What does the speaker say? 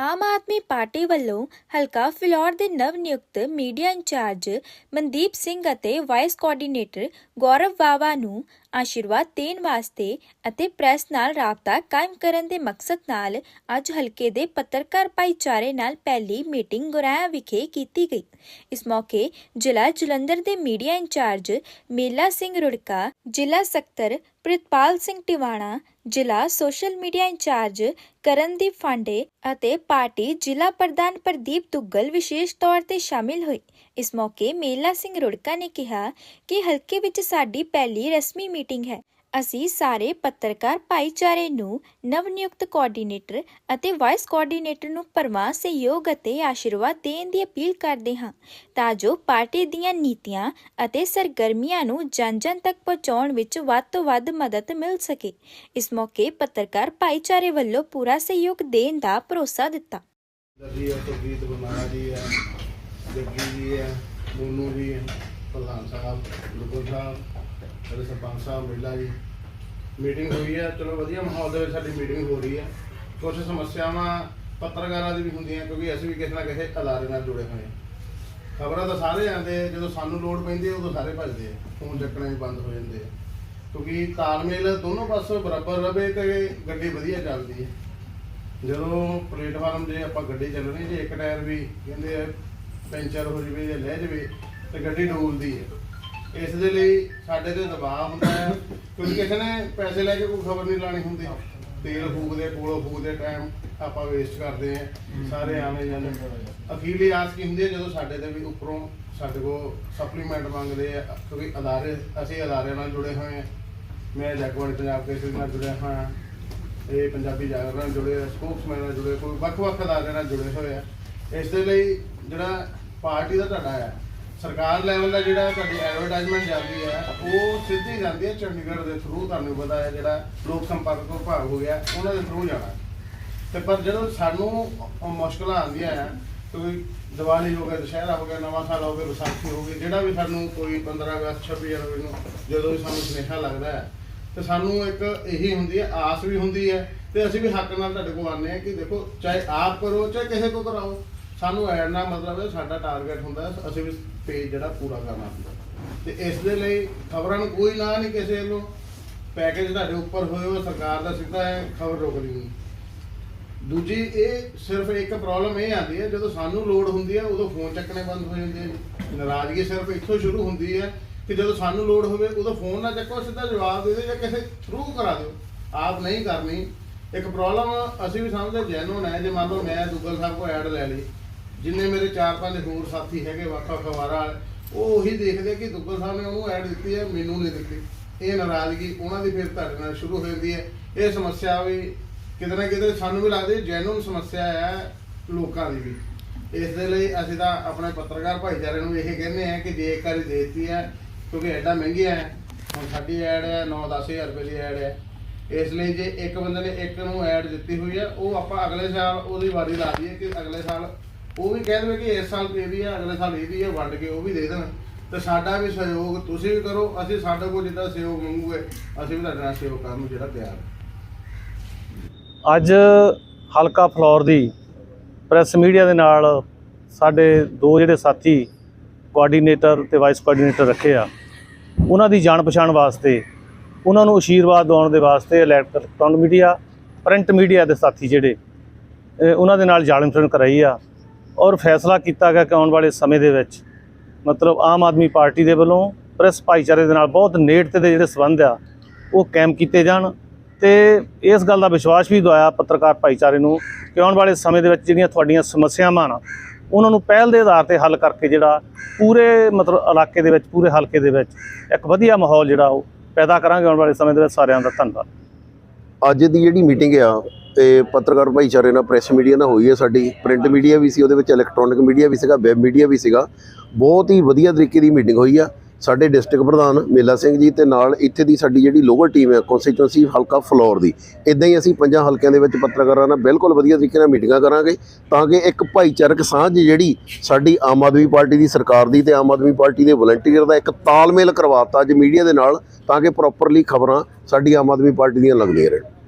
Aam Aadmi party ਵੱਲੋਂ ਹਲਕਾ ਫਿਲੌਰ ਦੇ ਨਵ ਨਿਯੁਕਤ ਮੀਡੀਆ ਇੰਚਾਰਜ ਮਨਦੀਪ ਸਿੰਘ ਅਤੇ ਵਾਈਸ ਕੋਆਰਡੀਨੇਟਰ ਗੌਰਵ ਬਾਵਾ ਨੂੰ ਆਸ਼ੀਰਵਾਦ ਦੇਣ ਵਾਸਤੇ ਅਤੇ ਪ੍ਰੈਸ ਨਾਲ ਰਾਬਤਾ ਕਾਇਮ ਕਰਨ ਦੇ ਮਕਸਦ ਨਾਲ ਅੱਜ ਹਲਕੇ ਦੇ ਪੱਤਰਕਾਰ ਭਾਈਚਾਰੇ ਨਾਲ ਪਹਿਲੀ ਮੀਟਿੰਗ ਗੁਰਾਇਆ ਵਿਖੇ ਕੀਤੀ ਗਈ। ਇਸ ਮੌਕੇ ਜ਼ਿਲ੍ਹਾ ਜਲੰਧਰ ਦੇ ਮੀਡੀਆ ਇੰਚਾਰਜ ਮੇਲਾ ਸਿੰਘ ਰੁੜਕਾ, ਜ਼ਿਲ੍ਹਾ ਸਕੱਤਰ ਪ੍ਰਿਤਪਾਲ ਸਿੰਘ ਟਿਵਾਣਾ, ਜ਼ਿਲ੍ਹਾ social media incharge Karandeep Phande ਅਤੇ ਪਾਰਟੀ ਜ਼ਿਲ੍ਹਾ ਪ੍ਰਧਾਨ ਪ੍ਰਦੀਪ ਦੁੱਗਲ ਵਿਸ਼ੇਸ਼ ਤੌਰ ਤੇ ਸ਼ਾਮਿਲ ਹੋਏ। ਇਸ ਮੌਕੇ ਮੇਲਾ ਸਿੰਘ ਰੁੜਕਾ ਨੇ ਕਿਹਾ ਕਿ ਹਲਕੇ ਵਿੱਚ ਸਾਡੀ ਪਹਿਲੀ ਰਸਮੀ ਮੀਟਿੰਗ ਹੈ। ਅਸੀਂ ਸਾਰੇ ਪੱਤਰਕਾਰ ਭਾਈਚਾਰੇ ਨੂੰ ਨਵ ਨਿਯੁਕਤ ਕੋਆਰਡੀਨੇਟਰ ਅਤੇ ਵਾਈਸ ਕੋਆਰਡੀਨੇਟਰ ਨੂੰ ਪਰਮਾ ਸਹਿਯੋਗ ਅਤੇ ਆਸ਼ੀਰਵਾਦ ਦੇਣ ਦੀ ਅਪੀਲ ਕਰਦੇ ਹਾਂ ਤਾਂ ਜੋ ਪਾਰਟੀ ਦੀਆਂ ਨੀਤੀਆਂ ਅਤੇ ਸਰਗਰਮੀਆਂ ਨੂੰ ਜਨ-ਜਨ ਤੱਕ ਪਹੁੰਚਾਉਣ ਵਿੱਚ ਵੱਧ ਤੋਂ ਵੱਧ ਮਦਦ ਮਿਲ ਸਕੇ। ਇਸ ਮੌਕੇ ਪੱਤਰਕਾਰ ਭਾਈਚਾਰੇ ਵੱਲੋਂ ਪੂਰਾ ਸਹਿਯੋਗ ਦੇਣ ਦਾ ਭਰੋਸਾ ਦਿੱਤਾ। ਦਰਜੀ ਹੈ ਸੁਰਜੀਤ ਬਰਨਾਲਾ ਜੀ ਜੱਗੀ ਜੀ ਹੈ, ਮੋਨੂ ਜੀ ਹੈ, ਪ੍ਰਧਾਨ ਸਾਹਿਬ ਲੁਕੋ ਸਾਹਿਬ, ਸਾਡੇ ਸਰਪੰਚ ਸਾਹਿਬ, ਮਿਲਾ ਜੀ। ਮੀਟਿੰਗ ਹੋਈ ਹੈ, ਚਲੋ ਵਧੀਆ ਮਾਹੌਲ ਦੇ ਵਿੱਚ ਸਾਡੀ ਮੀਟਿੰਗ ਹੋ ਰਹੀ ਹੈ। ਕੁਝ ਸਮੱਸਿਆਵਾਂ ਪੱਤਰਕਾਰਾਂ ਦੀ ਵੀ ਹੁੰਦੀਆਂ, ਕਿਉਂਕਿ ਅਸੀਂ ਵੀ ਕਿਸੇ ਨਾ ਕਿਸੇ ਅਦਾਰੇ ਨਾਲ ਜੁੜੇ ਹੋਏ ਹਾਂ। ਖਬਰਾਂ ਤਾਂ ਸਾਰੇ ਆਉਂਦੇ ਜਦੋਂ ਸਾਨੂੰ ਲੋੜ ਪੈਂਦੀ ਹੈ, ਉਦੋਂ ਸਾਰੇ ਭੱਜਦੇ ਆ। ਫੋਨ ਚੱਕਣੇ ਵੀ ਬੰਦ ਹੋ ਜਾਂਦੇ ਆ। ਕਿਉਂਕਿ ਤਾਲਮੇਲ ਦੋਨੋਂ ਪਾਸੋਂ ਬਰਾਬਰ ਰਵੇ ਤੇ ਗੱਡੀ ਵਧੀਆ ਚੱਲਦੀ ਹੈ। ਜਦੋਂ ਪਲੇਟਫਾਰਮ ਤੇ ਆਪਾਂ ਗੱਡੀ ਚੱਲਣੀ, ਜੇ ਇੱਕ ਟਾਇਰ ਵੀ ਕਹਿੰਦੇ ਆ ਪੈਂਚਰ ਹੋ ਜਵੇ ਜਾਂ ਲੈ ਜਵੇ ਤੇ ਗੱਡੀ ਡੋਲਦੀ ਹੈ। ਇਸ ਦੇ ਲਈ ਸਾਡੇ ਤੇ ਦਬਾਅ ਹੁੰਦਾ ਹੈ। ਕਿਉਂਕਿ ਕਿਸੇ ਨੇ ਪੈਸੇ ਲੈ ਕੇ ਕੋਈ ਖਬਰ ਨਹੀਂ ਲਾਣੀ ਹੁੰਦੀ। ਤੇਲ ਫੂਕਦੇ, ਕੋਲੋਂ ਫੂਕਦੇ ਟਾਈਮ ਆਪਾਂ ਵੇਸਟ ਕਰਦੇ ਆ ਸਾਰੇ ਆਵੇਂ ਜਾਂਦੇ। ਅਖੀਰਲੀ ਆਸ ਕੀ ਹੁੰਦੀ ਹੈ? ਜਦੋਂ ਸਾਡੇ ਤੇ ਵੀ ਉੱਪਰੋਂ ਸਾਡੇ ਕੋਲ ਸਪਲੀਮੈਂਟ ਮੰਗਦੇ ਆ, ਕਿਉਂਕਿ ਅਦਾਰੇ, ਅਸੀਂ ਅਦਾਰਿਆਂ ਨਾਲ ਜੁੜੇ ਹੋਏ ਆ ਮੈਂ ਜਗਵਾੜੀ ਪੰਜਾਬ ਕੇਸਰੀ ਨਾਲ ਜੁੜਿਆ ਹਾਂ। ਇਹ ਪੰਜਾਬੀ ਜਾਗਰਣ ਨਾਲ ਜੁੜੇ ਆ ਸਪੋਕਸਮੈਨ ਨਾਲ ਜੁੜੇ ਕੋਈ ਵੱਖ-ਵੱਖ ਅਦਾਰੇ ਨਾਲ ਜੁੜੇ ਹੋਏ ਆ। ਇਸ ਦੇ ਲਈ ਜਿਹੜਾ ਪਾਰਟੀ ਦਾ ਤੁਹਾਡਾ ਹੈ, ਸਰਕਾਰ ਲੈਵਲ ਦਾ ਜਿਹੜਾ ਤੁਹਾਡੀ ਐਡਵਰਟਾਈਜ਼ਮੈਂਟ ਜਾਂਦੀ ਹੈ, ਉਹ ਸਿੱਧੀ ਜਾਂਦੀ ਹੈ ਚੰਡੀਗੜ੍ਹ ਦੇ ਥਰੂ ਤੁਹਾਨੂੰ ਪਤਾ ਹੈ ਜਿਹੜਾ ਲੋਕ ਸੰਪਰਕ ਵਿਭਾਗ ਹੋ ਗਿਆ, ਉਹਨਾਂ ਦੇ ਥਰੂ ਜਾਣਾ। ਤੇ ਪਰ ਜਦੋਂ ਸਾਨੂੰ ਉਹ ਮੁਸ਼ਕਲਾਂ ਆਉਂਦੀਆਂ ਆ ਕੋਈ ਦੀਵਾਲੀ ਹੋ ਗਿਆ ਦੁਸ਼ਹਿਰਾ ਹੋ ਗਿਆ, ਨਵਾਂ ਸਾਲ ਹੋ ਗਿਆ, ਵਿਸਾਖੀ ਹੋ ਗਈ, ਜਿਹੜਾ ਵੀ ਸਾਨੂੰ ਕੋਈ 15 ਅਗਸਤ 26 ਜਨਵਰੀ ਨੂੰ ਜਦੋਂ ਵੀ ਸਾਨੂੰ ਸੁਨੇਹਾ ਲੱਗਦਾ ਹੈ, ਤੇ ਸਾਨੂੰ ਇੱਕ ਇਹੀ ਹੁੰਦੀ ਹੈ, ਆਸ ਵੀ ਹੁੰਦੀ ਹੈ, ਤੇ ਅਸੀਂ ਵੀ ਹੱਕ ਨਾਲ ਤੁਹਾਡੇ ਕੋਲ ਆਉਂਦੇ ਹਾਂ ਕਿ ਦੇਖੋ, ਚਾਹੇ ਆਪ ਕਰੋ, ਚਾਹੇ ਕਿਸੇ ਕੋ ਕਰਾਓ ਸਾਨੂੰ ਐਡ ਨਾਲ ਮਤਲਬ ਹੈ ਸਾਡਾ ਟਾਰਗੇਟ ਹੁੰਦਾ ਹੈ, ਅਸੀਂ ਵੀ ਪੇਜ ਜਿਹੜਾ ਪੂਰਾ ਕਰਨਾ ਹੁੰਦਾ ਤੇ ਇਸ ਦੇ ਲਈ ਖਬਰਾਂ ਨੂੰ ਕੋਈ ਨਾ ਨਹੀਂ ਕਿਸੇ ਵੱਲੋਂ। ਪੈਕੇਜ ਤੁਹਾਡੇ ਉੱਪਰ ਹੋਏ ਹੋ ਸਰਕਾਰ ਦਾ ਸਿੱਧਾ ਹੈ ਖਬਰ ਰੋਕਦੀ ਨਹੀਂ ਦੂਜੀ ਇਹ ਸਿਰਫ ਇੱਕ ਪ੍ਰੋਬਲਮ ਇਹ ਆਉਂਦੀ ਹੈ ਜਦੋਂ ਸਾਨੂੰ ਲੋਡ ਹੁੰਦੀ ਹੈ ਉਦੋਂ ਫੋਨ ਚੱਕਣੇ ਬੰਦ ਹੋ ਜਾਂਦੇ ਨੇ ਨਾਰਾਜ਼ਗੀ ਸਿਰਫ ਇੱਥੋਂ ਸ਼ੁਰੂ ਹੁੰਦੀ ਹੈ ਕਿ ਜਦੋਂ ਸਾਨੂੰ ਲੋਡ ਹੋਵੇ ਉਦੋਂ ਫੋਨ ਨਾ ਚੱਕੋ ਸਿੱਧਾ ਜਵਾਬ ਦੇ ਦਿਓ ਜਾਂ ਕਿਸੇ ਥਰੂ ਕਰਾ ਦਿਓ। ਆਪ ਨਹੀਂ ਕਰਨੀ। ਇੱਕ ਪ੍ਰੋਬਲਮ ਅਸੀਂ ਵੀ ਸਮਝਦੇ ਜੈਨੂਨ ਹੈ। ਜੇ ਮੰਨ ਲਓ ਮੈਂ ਦੂਗਲ ਸਾਹਿਬ ਕੋ ਐਡ ਲੈ ਲਈ ਜਿੰਨੇ ਮੇਰੇ ਚਾਰ ਪੰਜ ਹੋਰ ਸਾਥੀ ਹੈਗੇ ਵੱਖ ਵੱਖ ਅਖਬਾਰਾਂ ਵਾਲੇ, ਉਹ ਉਹੀ ਦੇਖਦੇ ਕਿ ਦੁੱਗਲ ਸਾਹਿਬ ਨੇ ਉਹਨੂੰ ਐਡ ਦਿੱਤੀ ਹੈ, ਮੈਨੂੰ ਨਹੀਂ ਦਿੱਤੀ। ਇਹ ਨਾਰਾਜ਼ਗੀ, ਉਹਨਾਂ ਦੀ ਫਿਰ ਤੁਹਾਡੇ ਨਾਲ ਸ਼ੁਰੂ ਹੋ ਜਾਂਦੀ ਹੈ। ਇਹ ਸਮੱਸਿਆ ਵੀ ਕਿਤੇ ਨਾ ਕਿਤੇ ਸਾਨੂੰ ਵੀ ਲੱਗਦੀ ਜੈਨੂਨ ਸਮੱਸਿਆ ਹੈ ਲੋਕਾਂ ਦੀ ਵੀ। ਇਸ ਦੇ ਲਈ ਅਸੀਂ ਤਾਂ ਆਪਣੇ ਪੱਤਰਕਾਰ ਭਾਈਚਾਰੇ ਨੂੰ ਇਹ ਕਹਿੰਦੇ ਆ ਕਿ ਜੇ ਇੱਕ ਵਾਰੀ ਦੇ ਦਿੱਤੀ ਹੈ, ਕਿਉਂਕਿ ਐਡਾ ਮਹਿੰਗੀਆਂ ਹੈ, ਹੁਣ ਸਾਡੀ ਐਡ ਹੈ 9-10000 ਰੁਪਏ ਦੀ ਐਡ ਹੈ। ਇਸ ਲਈ ਜੇ ਇੱਕ ਬੰਦੇ ਨੇ ਇੱਕ ਨੂੰ ਐਡ ਦਿੱਤੀ ਹੋਈ ਹੈ, ਉਹ ਆਪਾਂ ਅਗਲੇ ਸਾਲ ਉਹਦੀ ਵਾਰੀ ਲਾ ਦਈਏ ਕਿ ਅਗਲੇ ਸਾਲ ਉਹ ਵੀ ਕਹਿ ਦੇਵੇ ਕਿ ਇਸ ਸਾਲ ਇਹ ਵੀ ਹੈ ਅਗਲੇ ਸਾਲ ਇਹ ਵੀ ਹੈ ਵੰਡ ਕੇ ਉਹ ਵੀ ਦੇ ਦੇਣ। ਤੇ ਸਾਡਾ ਵੀ ਸਹਿਯੋਗ ਤੁਸੀਂ ਵੀ ਕਰੋ, ਅਸੀਂ ਸਾਡੇ ਕੋਲ ਜਿੱਦਾਂ ਸਹਿਯੋਗ ਮੰਗੂਗੇ, ਅਸੀਂ ਵੀ ਤੁਹਾਡੇ ਨਾਲ ਸਹਿਯੋਗ ਕਰਨ ਨੂੰ ਜਿਹੜਾ ਤਿਆਰ ਅੱਜ ਹਲਕਾ ਫਲੋਰ ਦੀ ਪ੍ਰੈਸ ਮੀਡੀਆ ਦੇ ਨਾਲ ਸਾਡੇ ਦੋ ਜਿਹੜੇ ਸਾਥੀ ਕੋਆਰਡੀਨੇਟਰ ਤੇ ਵਾਈਸ ਕੋਆਰਡੀਨੇਟਰ ਰੱਖੇ ਆ, ਉਹਨਾਂ ਦੀ ਜਾਣ ਪਛਾਣ ਵਾਸਤੇ, ਉਹਨਾਂ ਨੂੰ ਅਸ਼ੀਰਵਾਦ ਦਿਵਾਉਣ ਦੇ ਵਾਸਤੇ ਇਲੈਕਟ੍ਰੋਨਿਕ ਮੀਡੀਆ ਪ੍ਰਿੰਟ ਮੀਡੀਆ ਦੇ ਸਾਥੀ ਜਿਹੜੇ ਉਹਨਾਂ ਦੇ ਨਾਲ ਜਾਣ ਪਛਾਣ ਕਰਾਈ ਆ। ਔਰ ਫੈਸਲਾ ਕੀਤਾ ਗਿਆ ਕਿ ਆਉਣ ਵਾਲੇ ਸਮੇਂ ਦੇ ਵਿੱਚ ਮਤਲਬ ਆਮ ਆਦਮੀ ਪਾਰਟੀ ਦੇ ਵੱਲੋਂ ਪ੍ਰੈਸ ਭਾਈਚਾਰੇ ਦੇ ਨਾਲ ਬਹੁਤ ਨੇੜਤੇ ਦੇ ਜਿਹੜੇ ਸਬੰਧ ਆ, ਉਹ ਕਾਇਮ ਕੀਤੇ ਜਾਣ ਤੇ ਇਸ ਗੱਲ ਦਾ ਵਿਸ਼ਵਾਸ ਵੀ ਦਵਾਇਆ ਪੱਤਰਕਾਰ ਭਾਈਚਾਰੇ ਨੂੰ ਕਿ ਆਉਣ ਵਾਲੇ ਸਮੇਂ ਦੇ ਵਿੱਚ ਜਿਹੜੀਆਂ ਤੁਹਾਡੀਆਂ ਸਮੱਸਿਆਵਾਂ ਨਾ, ਉਹਨਾਂ ਨੂੰ ਪਹਿਲ ਦੇ ਆਧਾਰ ਤੇ ਹੱਲ ਕਰਕੇ ਜਿਹੜਾ ਪੂਰੇ ਮਤਲਬ ਇਲਾਕੇ ਦੇ ਵਿੱਚ, ਪੂਰੇ ਹਲਕੇ ਦੇ ਵਿੱਚ ਇੱਕ ਵਧੀਆ ਮਾਹੌਲ ਜਿਹੜਾ ਉਹ ਪੈਦਾ ਕਰਾਂਗੇ ਆਉਣ ਵਾਲੇ ਸਮੇਂ ਦੇ ਵਿੱਚ ਸਾਰਿਆਂ ਦਾ ਧੰਨਵਾਦ। ਅੱਜ ਦੀ ਜਿਹੜੀ ਮੀਟਿੰਗ ਆ ਤੇ ਪੱਤਰਕਾਰ ਭਾਈਚਾਰੇ ਨਾਲ ਪ੍ਰੈਸ ਮੀਡੀਆ ਨਾਲ ਹੋਈ ਹੈ ਸਾਡੀ। ਪ੍ਰਿੰਟ ਮੀਡੀਆ ਵੀ ਸੀ, ਉਹਦੇ ਵਿੱਚ ਇਲੈਕਟ੍ਰੋਨਿਕ ਮੀਡੀਆ ਵੀ ਸੀਗਾ ਵੈਬ ਮੀਡੀਆ ਵੀ ਸੀਗਾ। ਬਹੁਤ ਹੀ ਵਧੀਆ ਤਰੀਕੇ ਦੀ ਮੀਟਿੰਗ ਹੋਈ ਆ। ਸਾਡੇ ਡਿਸਟ੍ਰਿਕਟ ਪ੍ਰਧਾਨ ਮੇਲਾ ਸਿੰਘ ਜੀ ਤੇ ਨਾਲ ਇੱਥੇ ਦੀ ਸਾਡੀ ਜਿਹੜੀ ਲੋਕਲ ਟੀਮ ਹੈ ਕਨਸਟੀਚੁਐਂਸੀ ਹਲਕਾ ਫਲੋਰ ਦੀ। ਇਦਾਂ ਹੀ ਅਸੀਂ ਪੰਜਾਂ ਹਲਕਿਆਂ ਦੇ ਵਿੱਚ ਪੱਤਰਕਾਰਾਂ ਨਾਲ ਬਿਲਕੁਲ ਵਧੀਆ ਤਰੀਕੇ ਨਾਲ ਮੀਟਿੰਗਾਂ ਕਰਾਂਗੇ, ਤਾਂ ਕਿ ਇੱਕ ਭਾਈਚਾਰਕ ਸਾਂਝ ਜਿਹੜੀ ਸਾਡੀ ਆਮ ਆਦਮੀ ਪਾਰਟੀ ਦੀ ਸਰਕਾਰ ਦੀ ਤੇ ਆਮ ਆਦਮੀ ਪਾਰਟੀ ਦੇ ਵਲੰਟੀਅਰ ਦਾ ਇੱਕ ਤਾਲਮੇਲ ਕਰਵਾਤਾ ਅੱਜ ਮੀਡੀਆ ਦੇ ਨਾਲ, ਤਾਂ ਕਿ ਪ੍ਰੋਪਰਲੀ ਖਬਰਾਂ ਸਾਡੀ ਆਮ ਆਦਮੀ ਪਾਰਟੀ ਦੀਆਂ ਲੱਗਦੀਆਂ ਰਹਿਣ।